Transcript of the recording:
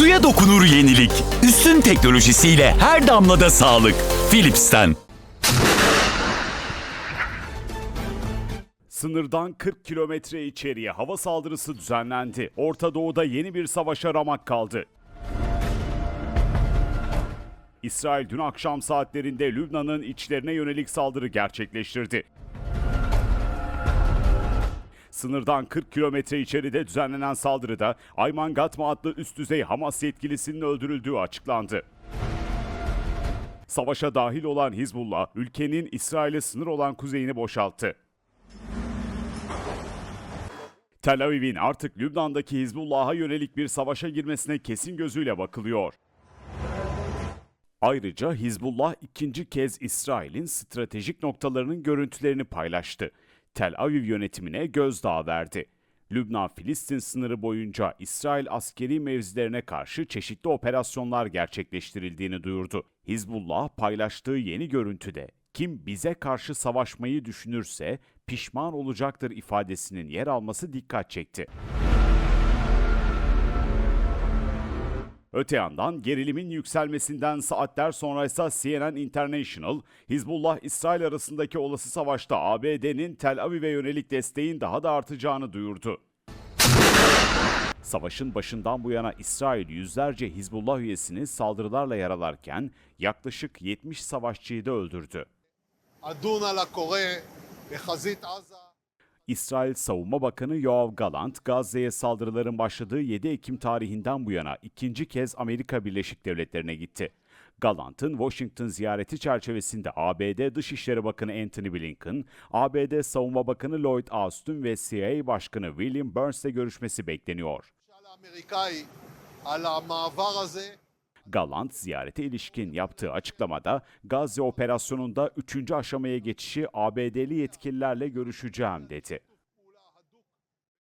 Suya dokunur yenilik. Üstün teknolojisiyle her damlada sağlık. Philips'ten. Sınırdan 40 kilometre içeriye hava saldırısı düzenlendi. Orta Doğu'da yeni bir savaşa ramak kaldı. İsrail dün akşam saatlerinde Lübnan'ın içlerine yönelik saldırı gerçekleştirdi. Sınırdan 40 kilometre içeride düzenlenen saldırıda Ayman Gatma adlı üst düzey Hamas yetkilisinin öldürüldüğü açıklandı. Savaşa dahil olan Hizbullah, ülkenin İsrail'e sınır olan kuzeyini boşalttı. Tel Aviv'in artık Lübnan'daki Hizbullah'a yönelik bir savaşa girmesine kesin gözüyle bakılıyor. Ayrıca Hizbullah ikinci kez İsrail'in stratejik noktalarının görüntülerini paylaştı. Tel Aviv yönetimine gözdağı verdi. Lübnan-Filistin sınırı boyunca İsrail askeri mevzilerine karşı çeşitli operasyonlar gerçekleştirildiğini duyurdu. Hizbullah paylaştığı yeni görüntüde kim bize karşı savaşmayı düşünürse pişman olacaktır ifadesinin yer alması dikkat çekti. Öte yandan gerilimin yükselmesinden saatler sonra ise CNN International, Hizbullah-İsrail arasındaki olası savaşta ABD'nin Tel Aviv'e yönelik desteğin daha da artacağını duyurdu. Savaşın başından bu yana İsrail yüzlerce Hizbullah üyesini saldırılarla yaralarken yaklaşık 70 savaşçıyı da öldürdü. İsrail Savunma Bakanı Yoav Galant, Gazze'ye saldırıların başladığı 7 Ekim tarihinden bu yana ikinci kez Amerika Birleşik Devletleri'ne gitti. Galant'ın Washington ziyareti çerçevesinde ABD Dışişleri Bakanı Antony Blinken, ABD Savunma Bakanı Lloyd Austin ve CIA Başkanı William Burns'le görüşmesi bekleniyor. Galant ziyarete ilişkin yaptığı açıklamada Gazze operasyonunda 3. aşamaya geçişi ABD'li yetkililerle görüşeceğim dedi.